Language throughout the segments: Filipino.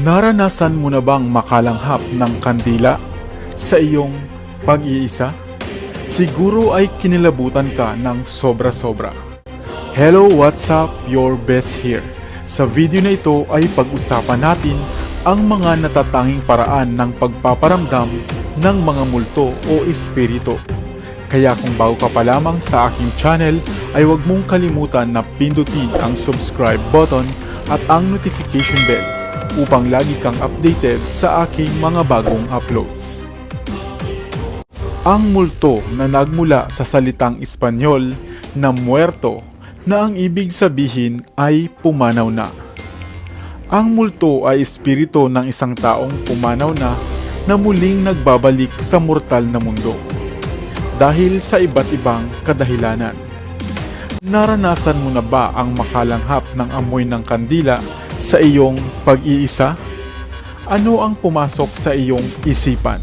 Naranasan mo na bang makalanghap ng kandila sa iyong pag-iisa? Siguro ay kinilabutan ka ng sobra-sobra. Hello, what's up? Your best here. Sa video na ito ay pag-usapan natin ang mga natatanging paraan ng pagpaparamdam ng mga multo o espiritu. Kaya kung bago ka pa lamang sa aking channel ay huwag mong kalimutan na pindutin ang subscribe button at ang notification bell upang lagi kang updated sa aking mga bagong uploads. Ang multo na nagmula sa salitang Espanyol na muerto na ang ibig sabihin ay pumanaw na. Ang multo ay espiritu ng isang taong pumanaw na na muling nagbabalik sa mortal na mundo dahil sa iba't ibang kadahilanan. Naranasan mo na ba ang makalanghap ng amoy ng kandila sa iyong pag-iisa? Ano ang pumasok sa iyong isipan?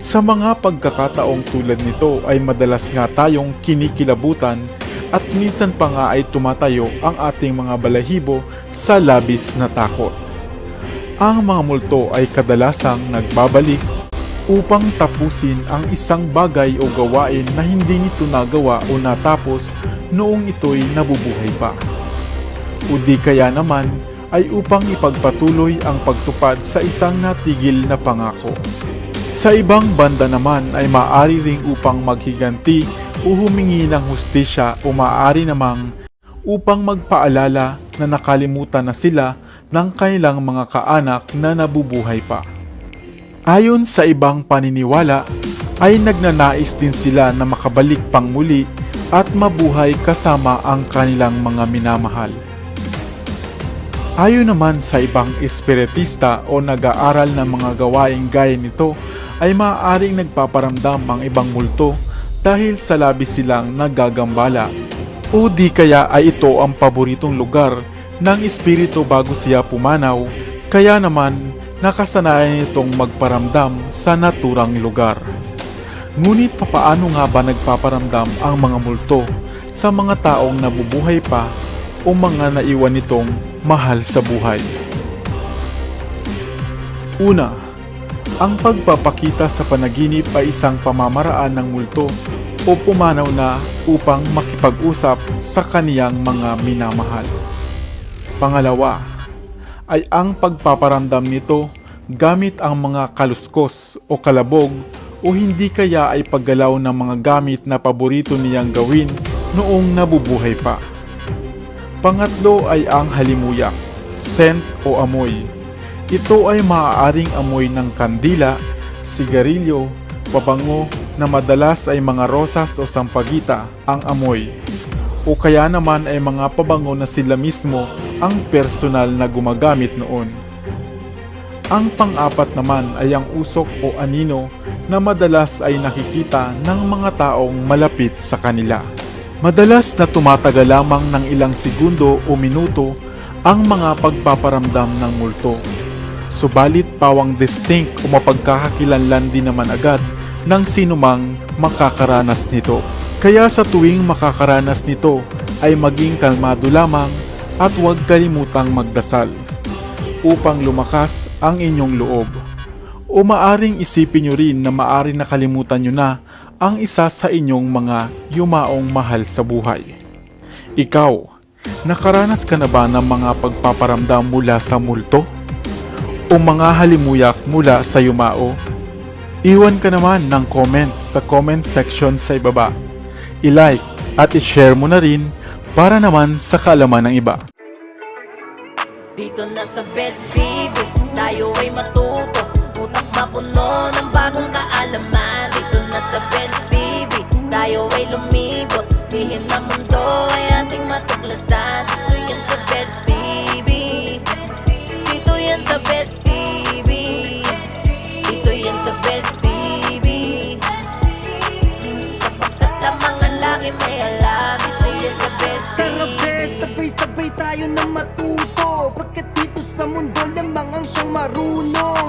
Sa mga pagkakataong tulad nito ay madalas nga tayong kinikilabutan at minsan pa nga ay tumatayo ang ating mga balahibo sa labis na takot. Ang mga multo ay kadalasang nagbabalik upang tapusin ang isang bagay o gawain na hindi nito nagawa o natapos noong ito'y nabubuhay pa. O di kaya naman ay upang ipagpatuloy ang pagtupad sa isang natigil na pangako. Sa ibang banda naman ay maaari ring upang maghiganti o humingi ng hustisya o maaari namang upang magpaalala na nakalimutan na sila ng kanilang mga kaanak na nabubuhay pa. Ayon sa ibang paniniwala, ay nagnanais din sila na makabalik pang muli at mabuhay kasama ang kanilang mga minamahal. Ayon naman sa ibang espiritista o nag-aaral ng mga gawaing gaya nito, ay maaaring nagpaparamdam ang ibang multo dahil sa labis silang nagagambala. O di kaya ay ito ang paboritong lugar ng espiritu bago siya pumanaw, kaya naman nakasanayan itong magparamdam sa naturang lugar. Ngunit papaano nga ba nagpaparamdam ang mga multo sa mga taong nabubuhay pa o mga naiwan nitong mahal sa buhay? Una, ang pagpapakita sa panaginip ay isang pamamaraan ng multo o pumanaw na upang makipag-usap sa kaniyang mga minamahal. Pangalawa, ay ang pagpaparamdam nito gamit ang mga kaluskos o kalabog o hindi kaya ay paggalaw ng mga gamit na paborito niyang gawin noong nabubuhay pa. Pangatlo ay ang halimuyak, scent o amoy. Ito ay maaaring amoy ng kandila, sigarilyo, pabango na madalas ay mga rosas o sampagita ang amoy. O kaya naman ay mga pabango na sila mismo ang personal na gumagamit noon. Ang pang-apat naman ay ang usok o anino na madalas ay nakikita ng mga taong malapit sa kanila. Madalas na tumatagal lamang ng ilang segundo o minuto ang mga pagpaparamdam ng multo. Subalit pawang distinct o mapagkakakilanlan din naman agad ng sinumang makakaranas nito. Kaya sa tuwing makakaranas nito ay maging kalmado lamang at huwag kalimutang magdasal upang lumakas ang inyong loob. O maaring isipin nyo rin na maaring nakalimutan nyo na ang isa sa inyong mga yumaong mahal sa buhay. Ikaw, nakaranas ka na ba ng mga pagpaparamdam mula sa multo? O mga halimuyak mula sa yumao? Iwan ka naman ng comment sa comment section sa ibaba. I-like at i-share mo na rin para naman sa kaalaman ng iba. Dito na sa Best TV Tayo ay matuto Utak mapuno ng bagong kaalaman sa Best TV Tayo ay lumibot. Lihim na mundo ay ating matuklasan. Dito yan sa Best TV Dito yan sa Best TV Dito yan sa Best TV Sapagkat ang mga laki may alam Dito yan sa Tara TV bes, sabay-sabay tayo na matuto. Pagkat dito sa mundo lamang ang siyang marunong